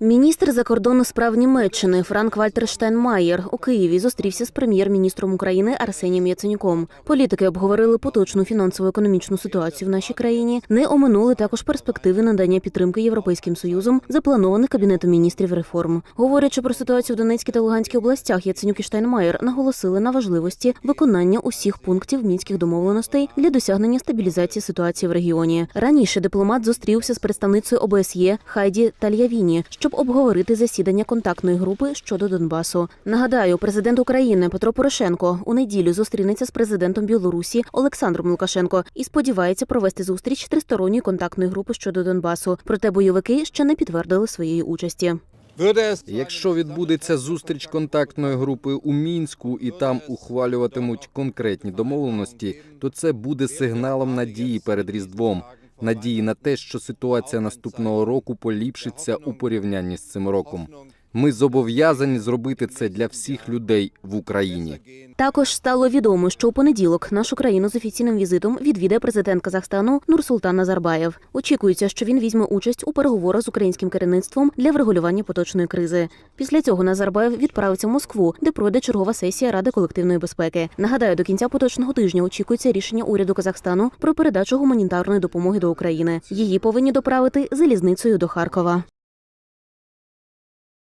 Міністр закордонних справ Німеччини Франк Вальтер Штайнмаєр у Києві зустрівся з прем'єр-міністром України Арсенієм Яценюком. Політики обговорили поточну фінансово-економічну ситуацію в нашій країні. Не оминули також перспективи надання підтримки Європейським Союзом, запланованих кабінетом міністрів реформ. Говорячи про ситуацію в Донецькій та Луганській областях, Яценюк і Штайнмаєр наголосили на важливості виконання усіх пунктів мінських домовленостей для досягнення стабілізації ситуації в регіоні. Раніше дипломат зустрівся з представницею ОБСЄ Хайді Тальявіні, щоб обговорити засідання контактної групи щодо Донбасу. Нагадаю, президент України Петро Порошенко у неділю зустрінеться з президентом Білорусі Олександром Лукашенко і сподівається провести зустріч тристоронньої контактної групи щодо Донбасу. Проте бойовики ще не підтвердили своєї участі. Якщо відбудеться зустріч контактної групи у мінську і там ухвалюватимуть конкретні домовленості, то це буде сигналом надії перед різдвом. Надії на те, що ситуація наступного року поліпшиться у порівнянні з цим роком. Ми зобов'язані зробити це для всіх людей в Україні. Також стало відомо, що у понеділок нашу країну з офіційним візитом відвідає президент Казахстану Нурсултан Назарбаєв. Очікується, що він візьме участь у переговорах з українським керівництвом для врегулювання поточної кризи. Після цього Назарбаєв відправиться в Москву, де пройде чергова сесія Ради колективної безпеки. Нагадаю, до кінця поточного тижня очікується рішення уряду Казахстану про передачу гуманітарної допомоги до України. Її повинні доправити залізницею до Харкова.